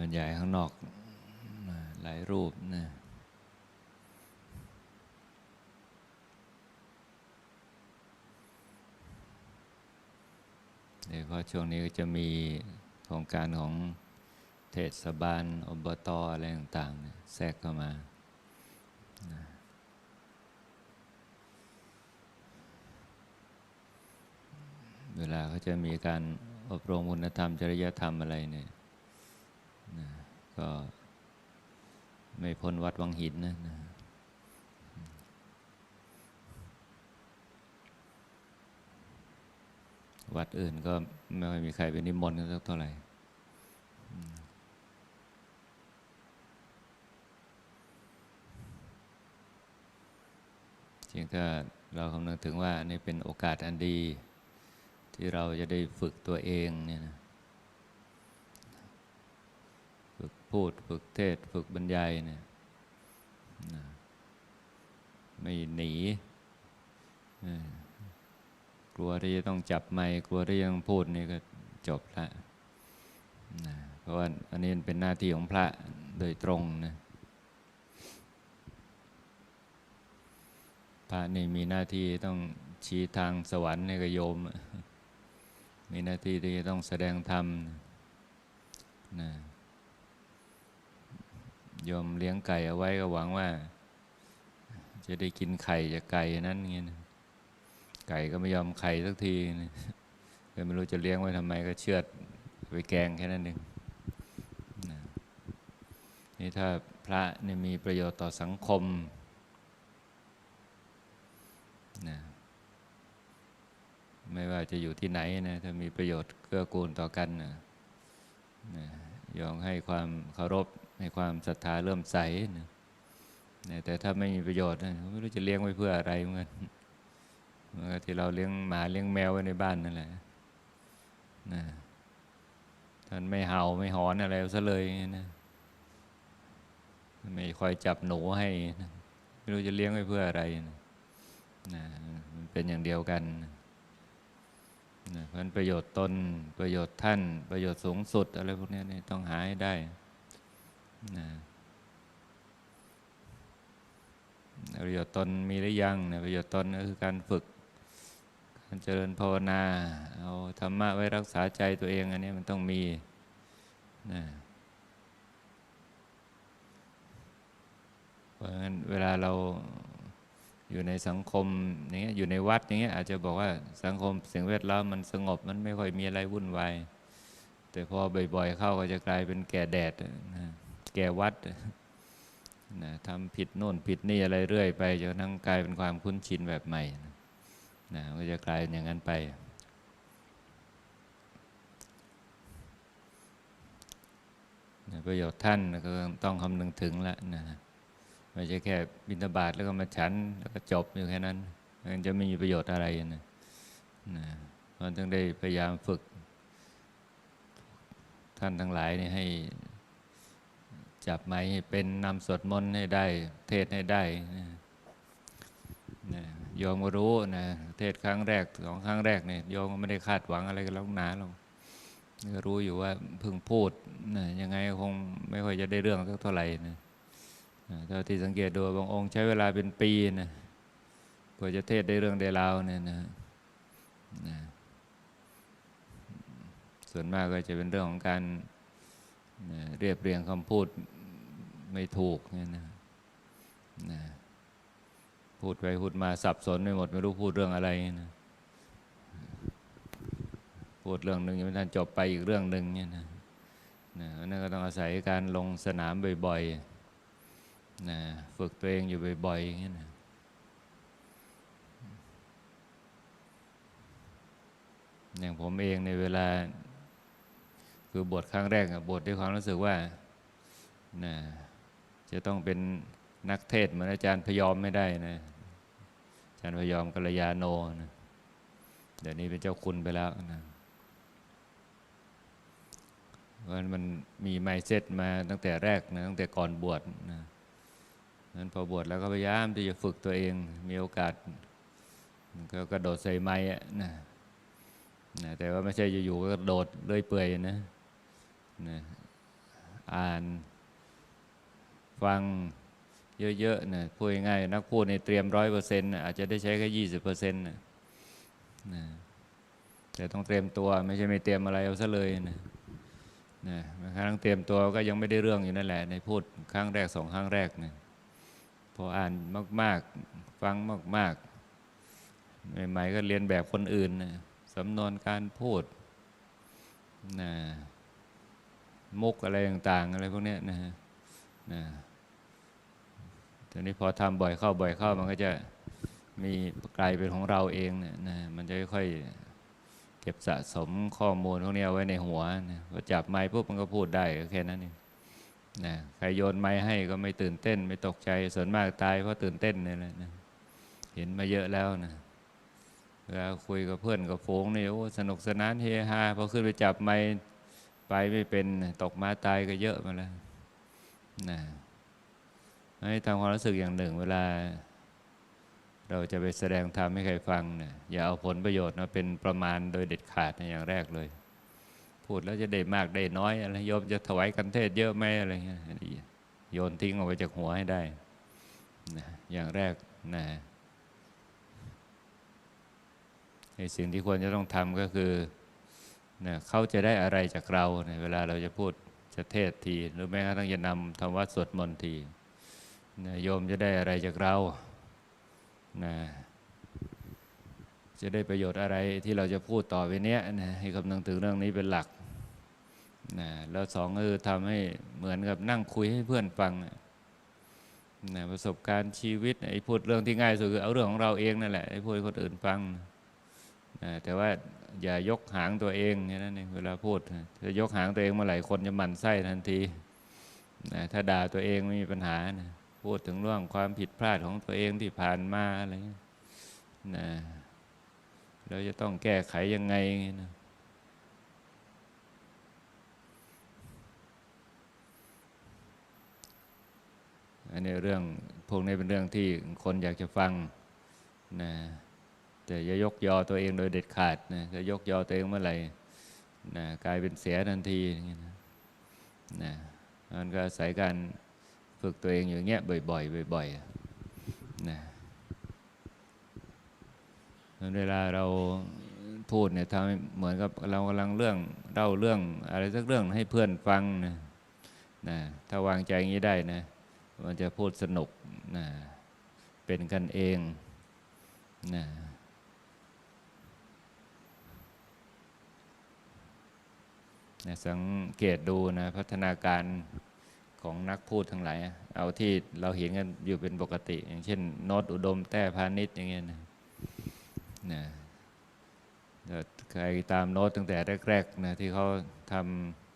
วันนี้มีเป็นบรรยายข้างนอกหลายรูปนะโดยเฉพาะช่วงนี้ก็จะมีโครงการของเทศบาลอบตอะไรต่างๆ แทรกเข้ามาเวลาเขาจะมีการอบรมคุณธรรมจริยธรรมอะไรเนี่ย นะก็ไม่พ้นวัดวังหินนะนะวัดอื่นก็ไม่ค่อยมีใครเป็นนิมนต์กันสักเท่าไหร่จริงถ้าเราคำนึงถึงว่านี่เป็นโอกาสอันดี ที่เราจะได้ฝึกตัวเองเนี่ยนะฝึก พูด ฝึกเทศ ฝึกบรรยายเนี่ยไม่หนีกลัวที่จะต้องจับไมค์กลัวที่จะต้องพูดนี่ก็จบละเพราะว่าอันนี้เป็นหน้าที่ของพระโดยตรงนะพระนี่มีหน้าที่ต้องชี้ทางสวรรค์ให้กับโยม มีหน้าที่ที่จะต้องแสดงธรรมนะ ยมเลี้ยงไก่เอาไว้ก็หวังว่า จะได้กินไข่จากไก่นั้นเงี้ยไก่ก็ไม่ยอมไข่สักทีก็ไม่รู้จะเลี้ยงไว้ทำไมก็เชือดไปแกงแค่นั้นเองนะนี่ถ้าพระเนี่ยมีประโยชน์ต่อสังคมนะไม่ว่าจะอยู่ที่ไหนนะถ้ามีประโยชน์เกื้อกูลต่อกันนะนะยอมให้ความเคารพ ให้ความศรัทธาเริ่มใสนะแต่ถ้าไม่มีประโยชน์นะไม่รู้จะเลี้ยงไว้เพื่ออะไรเหมือนกันเมือที่เราเลี้ยงหมาเลี้ยงแมวไว้ในบ้านนั่นแหละนะท่านไม่เห่าไม่หอนอะไรซะเลยนะไม่คอยจับหนูให้นะไม่รู้จะเลี้ยงไว้เพื่ออะไรนะนะมันเป็นอย่างเดียวกันนะเพราะประโยชน์ตนประโยชน์ท่าน ประโยชน์สูงสุดอะไรพวกนี้ต้องหาให้ได้ นะประโยชน์ตนมีหรือยังนะประโยชน์ตนก็คือการฝึก การเจริญภาวนา เอาธรรมะไว้รักษาใจตัวเอง อันนี้มันต้องมีนะเพราะฉะนั้นเวลาเราอยู่ในสังคมอย่างเงี้ยอยู่ในวัดอย่างเงี้ยอาจจะบอกว่าสังคมสิ่งแวดล้อมมันสงบมันไม่ค่อยมีอะไรวุ่นวายแต่พอบ่อยๆเข้าก็จะกลายเป็นแก่แดดนะ แก่วัดนะทำผิดโน่นผิดนี่อะไรเรื่อยไปจนกระทั่งกลายเป็นความคุ้นชินแบบใหม่นะก็จะกลายเป็นอย่างนั้นไปนะประโยชน์ท่านก็ต้องคำนึงถึงละนะไม่ใช่แค่บิณฑบาตแล้วก็มาฉัน แล้วก็จบอยู่แค่นั้น มันจะไม่มีประโยชน์อะไรนะนะเพราะต้องได้พยายามฝึก ท่านทั้งหลายนี่ให้ จับไม้เป็นนำสวดมนต์ให้ได้ เทศให้ได้นะโยมก็รู้นะเทศครั้งแรกสองครั้งแรกเนี่ยโยมก็ไม่ได้คาดหวังอะไรกันล้วหนาหรอกก็รู้อยู่ว่าเพิ่งพูดนะยังไงคงไม่ค่อยจะได้เรื่องสักเท่าไหร่นะเท่าที่สังเกตดูบางองค์ใช้เวลาเป็นปีนะกว่าจะเทศได้เรื่องได้ราวเนี่ยนะนะส่วนมากก็จะเป็นเรื่องของการนะเรียบเรียงคำพูด ไม่ถูกเนี่ยนะนะพูดไปพูดมาสับสนไม่หมด ไม่รู้พูดเรื่องอะไรนะพูดเรื่องหนึ่งยังไม่ทันจบไปอีกเรื่องหนึ่งเนี่ยนะนะนั่นก็ต้องอาศัยการลงสนามบ่อยๆนะฝึกตัวเองอยู่บ่อยๆอย่างเงี้ยนะอย่างผมเองในเวลา คือบทครั้งแรกอะบทด้วยความรู้สึกว่านะ จะต้องเป็นนักเทศเหมือนอาจารย์พยอมไม่ได้นะ อาจารย์พยอมกัลยาโนนะเดี๋ยวนี้เป็นเจ้าคุณไปแล้วนะเพราะมันมีไมเซ็ตมาตั้งแต่แรกนะตั้งแต่ก่อนบวชนะนั้นพอบวชแล้วก็พยายามที่จะฝึกตัวเอง มีโอกาส ก็กระโดดใส่ไม้นะนะ แต่ว่าไม่ใช่อยู่ๆก็โดดเลื่อยเปื่อยนะนะ อ่าน ฟังเยอะๆนะพูดง่ายๆนักพูดในเตรียมร้อยเปอร์เซ็นต์อาจจะได้ใช้แค่ยี่สิบเปอร์เซ็นต์นะนะแต่ต้องเตรียมตัวไม่ใช่ไม่เตรียมอะไรเอาซะเลยนะนะบางครั้งเตรียมตัวก็ยังไม่ได้เรื่องอยู่นั่นแหละ ในพูดครั้งแรกสองครั้งแรกนะพออ่านมาก ๆ ฟังมากๆใหม่ๆก็เรียนแบบคนอื่นนะสำนวนการพูดนะมุกอะไรต่าง ๆ อะไรพวกนี้นะฮะ นะทีนี้พอทำบ่อยเข้าบ่อยเข้ามันก็จะมีกลายเป็นของเราเองเนี่ยนะมันจะค่อยเก็บสะสมข้อมูลพวกนี้เอาไว้ในหัวนะพอจับไม้ปุ๊บมันก็พูดได้แค่นั้นเองนะใครโยนไม้ให้ก็ไม่ตื่นเต้น ไม่ตกใจส่วนมากตายเพราะตื่นเต้นนี่แหละนะเห็นมาเยอะแล้วนะเวลาคุยกับเพื่อนกับฝูงนี่โอ้สนุกสนานเฮฮาพอขึ้นไปจับไม้ไปไม่เป็นตกมาตายก็เยอะมาแล้วนะ ให้ทำความรู้สึกอย่างหนึ่ง เวลา เราจะไปแสดงธรรมให้ใครฟังเนี่ยอย่าเอาผลประโยชน์มาเป็นประมาณโดยเด็ดขาดในอย่างแรกเลย พูดแล้วจะได้มากได้น้อยอะไรโยมจะถวายกันเทศเยอะไหมอะไรเงี้ยโยนทิ้งออกไปจากหัวให้ได้นะอย่างแรกนะสิ่งที่ควรจะต้องทำก็คือนะเขาจะได้อะไรจากเราในเวลาเราจะพูดจะเทศที หรือแม้กระทั่งจะนำธรรมวัดสวดมนต์ที นะโยมจะได้อะไรจากเรานะจะได้ประโยชน์อะไรที่เราจะพูดต่อไปเนี้ยนะให้คำนึงถึงเรื่องนี้เป็นหลักนะแล้วสองก็คือทำให้เหมือนกับนั่งคุยให้เพื่อนฟังนะประสบการณ์ชีวิตไอ้พูดเรื่องที่ง่ายสุดคือเอาเรื่องของเราเองนั่นแหละไอ้พูดให้คนอื่นฟังนะแต่ว่าอย่ายกหางตัวเองแค่นั้นเองเวลาพูดนะถ้ายกหางตัวเองเมื่อไหร่คนจะหมั่นไส้ทันทีนะถ้าด่าตัวเองไม่มีปัญหานะ พูดถึงเรื่องความผิดพลาดของตัวเองที่ผ่านมาอะไรเงี้นะเราจะต้องแก้ไขยังไงนะอันนี้เรื่องพวกนี้เป็นเรื่องที่คนอยากจะฟังนะแต่อย่ายกยอตัวเองโดยเด็ดขาดนะถ้ายกยอตัวเองเมื่อไหร่นะกลายเป็นเสียทันทีนะนะมันก็อาศัยการ ฝึกตัวเองอย่างเงี้ยบ่อยๆบ่อยๆนะเวลาเราพูดเนี่ยทำเหมือนกับเรากำลังเรื่องเล่าเรื่อง อะไรสักเรื่องให้เพื่อนฟังนะนะถ้าวางใจอย่างนี้ได้นะมันจะพูดสนุกนะเป็นกันเองนะนะสังเกตดูนะพัฒนาการ ของนักพูดทั้งหลาย เอาที่เราเห็นกันอยู่เป็นปกติ อย่างเช่นโนตอุดมแต้พาณิชย์อย่างเงี้ยนะนะใครตามโน้ตตั้งแต่แรกๆนะที่เขาท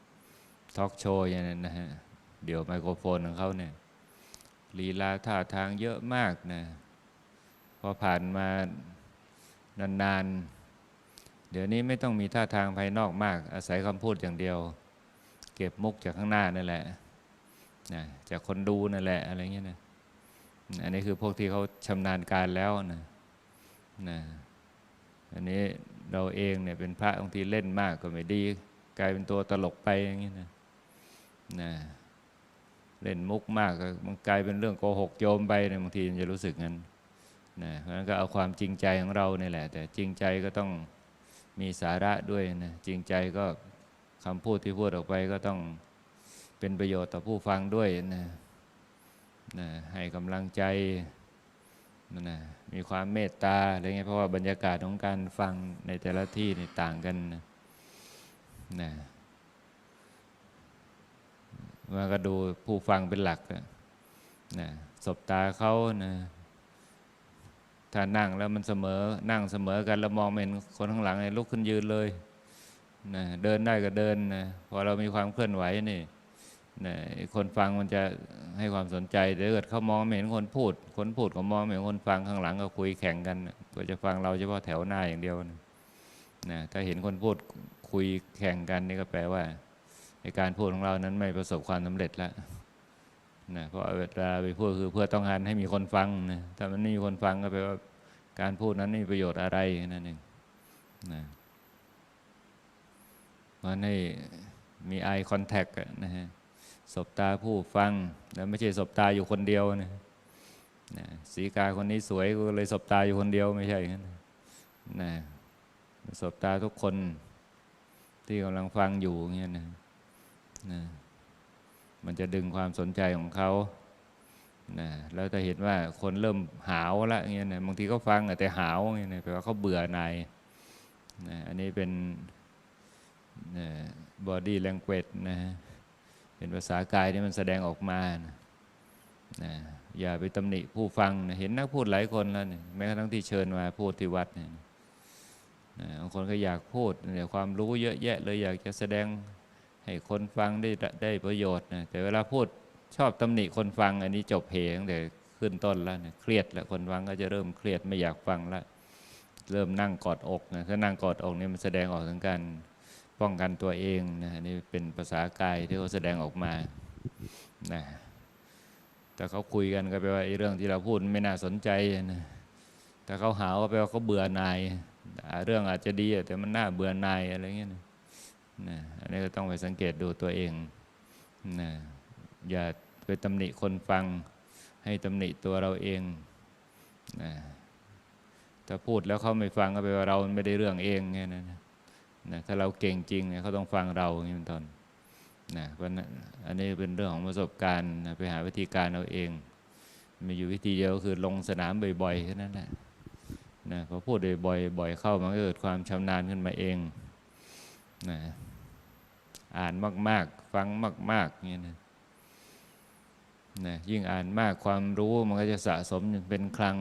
ำทอล์กโชว์อย่างนั้นนะฮะเดี๋ยวไมโครโฟนของเขาเนี่ยลีลาท่าทางเยอะมากนะพอผ่านมานานๆ เดี๋ยวนี้ไม่ต้องมีท่าทางภายนอกมาก อาศัยคำพูดอย่างเดียว เก็บมุกจากข้างหน้านั่นแหละ นะจากคนดูนั่นแหละอะไรเงี้ยนะอันนี้คือพวกที่เขาชำนาญการแล้วนะนะอันนี้เราเองเนี่ยเป็นพระบางทีเล่นมากก็ไม่ดี กลายเป็นตัวตลกไปอย่างเงี้ยนะนะเล่นมุกมากก็มันกลายเป็นเรื่องโกหกโยมไปเนี่ยบางทีจะรู้สึกงั้นนะเพราะฉะนั้นก็เอาความจริงใจของเราเนี่ยแหละ แต่จริงใจก็ต้องมีสาระด้วยนะจริงใจก็คำพูดที่พูดออกไปก็ต้อง เป็นประโยชน์ต่อผู้ฟังด้วยนะนะให้กำลังใจนะมีความเมตตาอะไรเงี้ยเพราะว่าบรรยากาศของการฟังในแต่ละที่นี่ต่างกันนะนะมันก็ดูผู้ฟังเป็นหลักนะนะสบตาเขานะถ้านั่งแล้วมันเสมอนั่งเสมอกันแล้วมองเห็นคนข้างหลังลุกขึ้นยืนเลยนะเดินได้ก็เดินนะพอเรามีความเคลื่อนไหวนี่ นะคนฟังมันจะให้ความสนใจแต่เกิดเขามองไม่เห็นคนพูด คนพูดก็มองไม่เห็นคนฟังข้างหลังก็คุยแข่งกันก็จะฟังเราเฉพาะแถวหน้าอย่างเดียวนะนะถ้าเห็นคนพูดคุยแข่งกันนี่ก็แปลว่าในการพูดของเรานั้นไม่ประสบความสำเร็จแล้วนะเพราะเวลาไปพูดคือเพื่อต้องการให้มีคนฟังนะถ้ามันไม่มีคนฟังก็แปลว่าการพูดนั้นไม่มีประโยชน์อะไรนั่นเองนะมันให้มี eye contact นะฮะ สบตาผู้ฟังแล้วไม่ใช่สบตาอยู่คนเดียวนะนะสีกาคนนี้สวยก็เลยสบตาอยู่คนเดียวไม่ใช่อย่นั้นนะสบตาทุกคนที่กำลังฟังอยู่เงี้ยนะนะมันจะดึงความสนใจของเขานะแล้วถ้าเห็นว่าคนเริ่มหาวแล้วเงี้ยนะบางทีก็ฟังแต่หาวเงี้ยนะแปลว่าเขาเบื่อหน่ายนะอันนี้เป็นบอดี้แลงเกจนะฮะ เป็นภาษากายที่มันแสดงออกมานะนะอย่าไปตำหนิผู้ฟังนะเห็นนักพูดหลายคนแล้วแม้กระทั่งที่เชิญมาพูดที่วัดเนี่ยบางคนก็อยากพูดเนี่ยความรู้เยอะแยะเลยอยากจะแสดงให้คนฟังได้ได้ประโยชน์นะแต่เวลาพูดชอบตำหนิคนฟัง อันนี้จบเพลงแต่ขึ้นต้นแล้วนะเครียดแล้วคนฟังก็จะเริ่มเครียดไม่อยากฟังแล้วเริ่มนั่งกอดอกนะถ้านั่งกอดอกนี่มันแสดงออกถึงการ ป้องกันตัวเองนะนี่เป็นภาษากายที่เขาแสดงออกมานะแต่เขาคุยกันก็แปลว่าไอ้เรื่องที่เราพูดไม่น่าสนใจนะแต่เขาหาก็แปลว่าเขาเบื่อนายเรื่องอาจจะดีแต่มันน่าเบื่อนายอะไรเงี้ยนะนะอันนี้ก็ต้องไปสังเกตดูตัวเองนะอย่าไปตำหนิคนฟัง ให้ตำหนิตัวเราเองนะถ้าพูดแล้วเขาไม่ฟังก็แปลว่าเราไม่ได้เรื่องเองไงนะ นะถ้าเราเก่งจริงเนี่ยเขาต้องฟังเราอย่างนี้เป็นต้นนะเพราะนั้นอันนี้เป็นเรื่องของประสบการณ์นะไปหาวิธีการเอาเอง มีอยู่วิธีเดียวคือลงสนามบ่อยๆแค่นั้นแหละนะพอพูดบ่อยๆบ่อยเข้ามันก็เกิดความชำนาญขึ้นมาเองนะอ่านมาก ๆ ฟังมากๆอย่างนี้นะนะยิ่งอ่านมากความรู้มันก็จะสะสมเป็นคลัง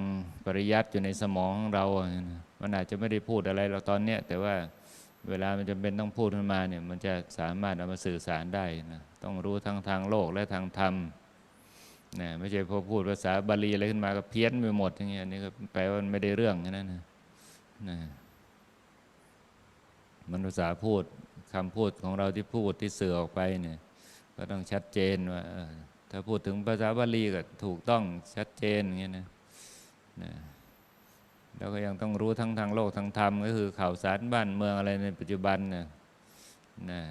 ปริยัติอยู่ในสมองของเรานะมันอาจจะไม่ได้พูดอะไรเราตอนเนี้ยแต่ว่า เวลามันจำเป็นต้องพูดขึ้นมาเนี่ย มันจะสามารถเอามาสื่อสารได้นะต้องรู้ทั้งทางโลกและทางธรรมนะไม่ใช่พอพูดภาษาบาลีอะไรขึ้นมาก็เพี้ยนไปหมดอย่างเงี้ยนี่ก็แปลว่าไม่ได้เรื่องนั่นนะนะมันภาษาพูดคำพูดของเราที่พูดที่สื่อออกไปเนี่ย ก็ต้องชัดเจนว่าถ้าพูดถึงภาษาบาลีก็ถูกต้องชัดเจนอย่างเงี้ยนะนะ แล้วก็ยังต้องรู้ทั้งทางโลกทางธรรม ก็คือข่าวสารบ้านเมืองอะไรในปัจจุบันนะนะ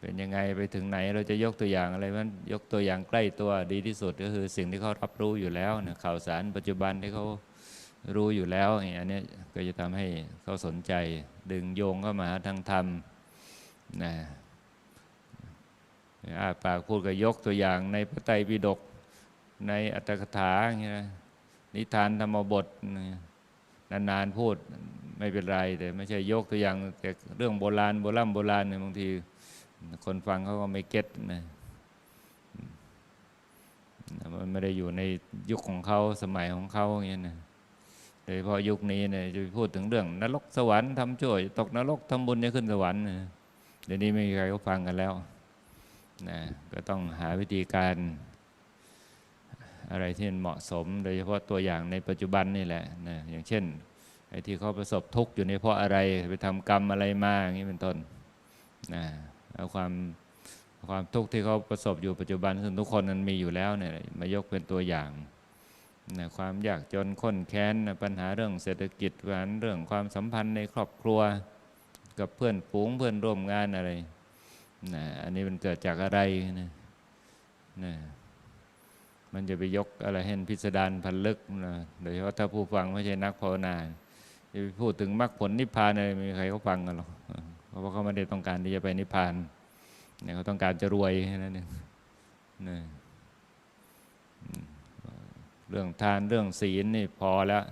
เป็นยังไงไปถึงไหนเราจะยกตัวอย่างอะไรมันยกตัวอย่างใกล้ตัวดีที่สุดก็คือสิ่งที่เขารับรู้อยู่แล้วนะข่าวสารปัจจุบันที่เขารู้อยู่แล้วอันนี้ก็จะทำให้เขาสนใจ ดึงโยงเข้ามาทางธรรมนะอาปากพูดก็ยกตัวอย่างในพระไตรปิฎกในอัตถกถาอย่างเงี้ยนิ นิทานธรรมบทนานๆพูดไม่เป็นไร แต่ไม่ใช่ยกตัวอย่างแต่เรื่องโบราณโบราณโบราณเนี่ยบางทีคนฟังเขาก็ไม่เก็ตนะมันไม่ได้อยู่ในยุคของเขาสมัยของเขาอย่างเงี้ยนะโดยเฉพาะยุคนี้เนี่ยจะพูดถึงเรื่อง นรกสวรรค์ทำชั่วตกนรกทำบุญจะขึ้นสวรรค์เดี๋ยวนี้ไม่มีใครเขาฟังกันแล้วนะก็ต้องหาวิธีการ อะไรที่เหมาะสม โดยเฉพาะตัวอย่างในปัจจุบันนี่แหละนะอย่างเช่นไอ้ที่เขาประสบทุกข์อยู่ในเพราะอะไรไปทำกรรมอะไรมาอย่างนี้เป็นต้นนะเอาความความทุกข์ที่เขาประสบอยู่ปัจจุบันซึ่งทุกคนนั้นมีอยู่แล้วเนี่ยมายกเป็นตัวอย่างนะความยากจนข้นแค้นนะปัญหาเรื่องเศรษฐกิจวันเรื่องความสัมพันธ์ในครอบครัว กับเพื่อนฝูงเพื่อนร่วมงานอะไรนะอันนี้มันเกิดจากอะไรนะนะ มันจะไปยกอะไรให้พิสดารพันลึกนะโดยเฉพาะถ้าผู้ฟังไม่ใช่นักภาวนาจะไปพูดถึงมรรคผลนิพพานอะไรไม่มีใครเขาฟังกันหรอกเพราะว่าเขาไม่ได้ต้องการที่จะไปนิพพานเนี่ยเขาต้องการจะรวยนั่นเองนะเรื่องทานเรื่องศีลนี่พอแล้ว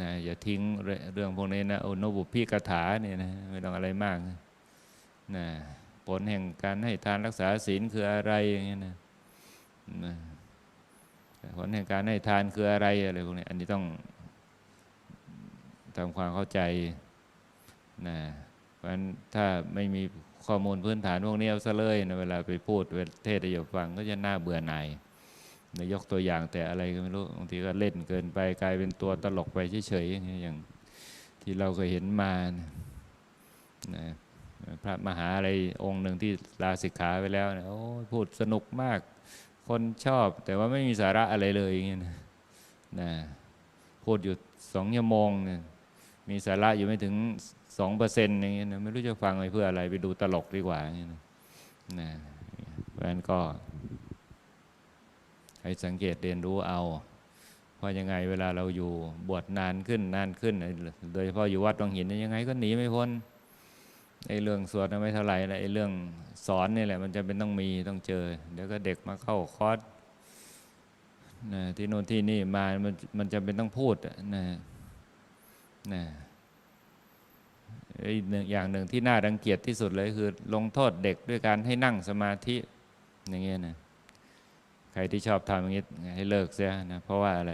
นะอย่าทิ้งเรื่องพวกนี้นะโอโนบุพิกถาเนี่ยนะไม่ต้องอะไรมากนะผลแห่งการให้ทานรักษาศีลคืออะไรอย่างเงี้ยนะนะ ผลแห่งการให้ทานคืออะไรอะไรพวกนี้อันนี้ต้องทำความเข้าใจนะเพราะฉะนั้นถ้าไม่มีข้อมูลพื้นฐานพวกนี้เอาซะเลยนะเวลาไปพูดเทศให้ฟังก็จะน่าเบื่อหน่ายนยกตัวอย่างแต่อะไรก็ไม่รู้บางทีก็เล่นเกินไปกลายเป็นตัวตลกไปเฉยๆอย่างที่เราเคยเห็นมานะพระมหาอะไรองค์หนึ่งที่ลาสิกขาไปแล้วนะโอ้พูดสนุกมาก คนชอบ แต่ว่าไม่มีสาระอะไรเลยอย่างเงี้ยนะนะพูดอยู่สองชั่วโมงเนี่ยมีสาระอยู่ไม่ถึงสองเปอร์เซ็นต์อย่างเงี้ยนะไม่รู้จะฟังไปเพื่ออะไรไปดูตลกดีกว่าอย่างเงี้ยนะนะเพราะนั้นก็ ให้สังเกตเรียนรู้เอาเพราะยังไงเวลาเราอยู่บวชนานขึ้นนานขึ้น โดยเฉพาะอยู่วัดวังหินยังไงก็หนีไม่พ้น ไอ้เรื่องสวดนะไม่เท่าไหร่ละไอ้เรื่องสอนนี่แหละ มันจะเป็นต้องมีต้องเจอ เดี๋ยวก็เด็กมาเข้าคอร์สนะที่โน่นที่นี่มามันมันจะเป็นต้องพูดอะนะนะไอ้หนึ่งอย่างหนึ่งที่น่ารังเกียจที่สุดเลยคือ ลงโทษเด็กด้วยการให้นั่งสมาธิอย่างเงี้ยนะใครที่ชอบทำอย่างนี้ให้เลิกเสียนะเพราะว่าอะไร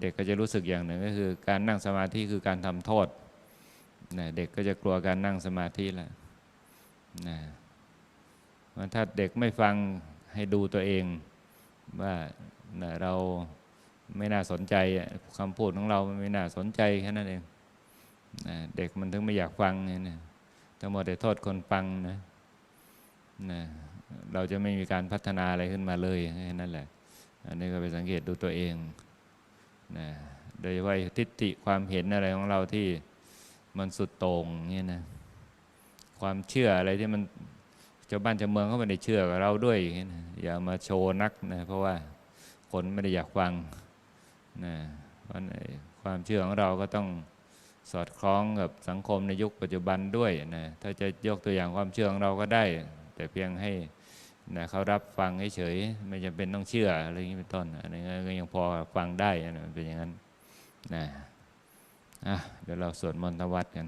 เด็กก็จะรู้สึกอย่างหนึ่งก็คือ การนั่งสมาธิคือการทำโทษ นะเด็กก็จะกลัวการนั่งสมาธิแหละนะมันถ้าเด็กไม่ฟังให้ดูตัวเองว่านะเราไม่น่าสนใจคำพูดของเราไม่น่าสนใจแค่นั้นเองนะเด็กมันถึงไม่อยากฟังเนี่ยนะทั้งหมดแต่โทษคนฟังนะนะเราจะไม่มีการพัฒนาอะไรขึ้นมาเลยแค่นั้นแหละ อันนี้ก็ไปสังเกตดูตัวเองนะโดยเฉพาทิฏฐิความเห็นอะไรของเราที่ มันสุดโต่งเนี่ยนะความเชื่ออะไรที่มันชาวบ้านชาวเมืองเขาไม่ได้เชื่อกับเราด้วยอย่างเงี้ยนะอย่ามาโชว์นักนะเพราะว่าคนไม่ได้อยากฟังนะเพราะความเชื่อของเราก็ต้องสอดคล้องกับสังคมในยุคปัจจุบันด้วยนะถ้าจะยกตัวอย่างความเชื่อของเราก็ได้ แต่เพียงให้นะเขารับฟังเฉยไม่จำเป็นต้องเชื่ออะไรอย่างนี้เป็นต้นอันนี้ก็ยังพอฟังได้นะมันเป็นอย่างนั้นนะ อะเดี๋ยวเราสวดมนต์ทวัดกัน